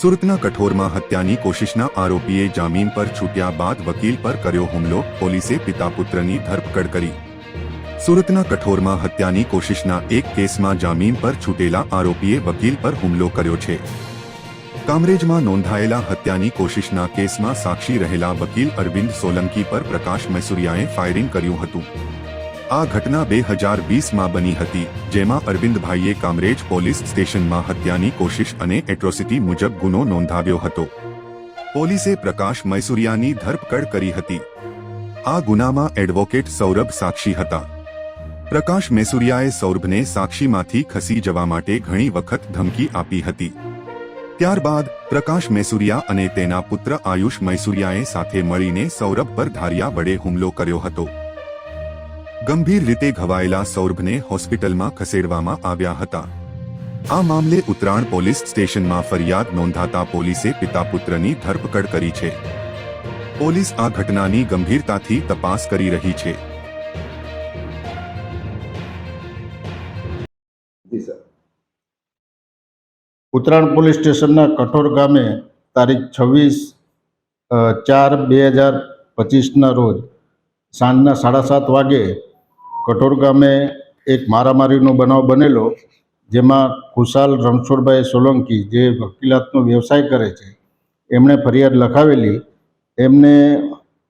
સુરતના કઠોરમાં હત્યાની કોશિશના આરોપીએ જામીન પર છૂટ્યા બાદ વકીલ પર કર્યો હુમલો, પોલીસે પિતા પુત્રની ધરપકડ કરી. સુરતના કઠોરમાં હત્યાની કોશિશના એક કેસમાં જામીન પર છૂટેલા આરોપીએ વકીલ પર હુમલો કર્યો છે. કામરેજમાં નોંધાયેલા હત્યાની કોશિશના કેસમાં સાક્ષી રહેલા વકીલ અરવિંદ સોલંકી પર પ્રકાશ મૈસુરિયાએ ફાયરિંગ કર્યું હતું. આ ઘટના બે હજાર વીસમાં બની હતી, જેમાં અરવિંદભાઈએ કામરેજ પોલીસ સ્ટેશનમાં હત્યાની કોશિશ અને એટ્રોસિટી મુજબ ગુનો નોંધાવ્યો હતો. પોલીસે પ્રકાશ મૈસુરિયાની ધરપકડ કરી હતી. આ ગુનામાં એડવોકેટ સૌરભ સાક્ષી હતા. પ્રકાશ મેસુરિયાએ સૌરભને સાક્ષીમાંથી ખસી જવા માટે ઘણી વખત ધમકી આપી હતી. ત્યારબાદ, પ્રકાશ મેસુરિયા અને તેના પુત્ર આયુષ મૈસુરિયાએ સાથે મળીને સૌરભ પર ધારિયા વડે હુમલો કર્યો હતો. ગંભીર રીતે ઘવાયેલા સૌરભને હોસ્પિટલમાં ખસેડવામાં આવ્યા હતા. આ મામલે ઉત્તરાણ પોલીસ સ્ટેશનમાં ફરિયાદ નોંધાતા પોલીસે પિતા પુત્રની ધરપકડ કરી છે. પોલીસ આ ઘટનાની ગંભીરતાથી તપાસ કરી રહી છે. ઉત્તરાણ પોલીસ સ્ટેશનના કઠોર ગામે તારીખ છવ્વીસ ચાર બે હજાર પચીસના રોજ સાંજના સાડા સાત વાગે કઠોર ગામે એક મારામારીનો બનાવ બનેલો, જેમાં ખુશાલ રણછોડભાઈ સોલંકી જે વકીલાતનો વ્યવસાય કરે છે, એમણે ફરિયાદ લખાવેલી. એમને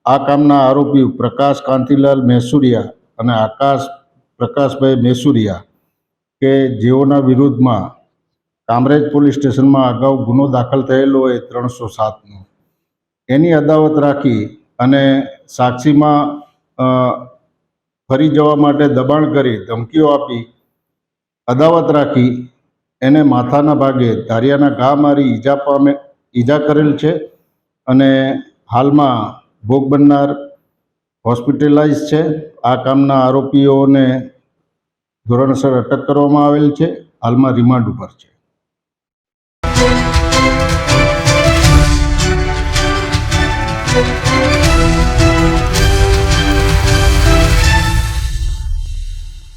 આ કામના આરોપી પ્રકાશ કાંતિલાલ મહેસુરિયા અને આકાશ પ્રકાશભાઈ મહેસુરિયા કે જેઓના વિરુદ્ધમાં કામરેજ પોલીસ સ્ટેશનમાં અગાઉ ગુનો દાખલ થયેલો હોય ત્રણસો સાતનો. એની અદાવત રાખી અને સાક્ષીમાં ફરી જવા માટે દબાણ કરી ધમકીઓ આપી, અદાવત રાખી, એને માથાના ભાગે ધારિયાના ઘા મારી ઈજા પામે, ઈજા કરેલ છે અને હાલમાં ભોગ બનનાર હોસ્પિટલાઇઝ છે. આ કામના આરોપીઓને ધોરણસર અટક કરવામાં આવેલ છે. હાલમાં રિમાન્ડ ઉપર છે.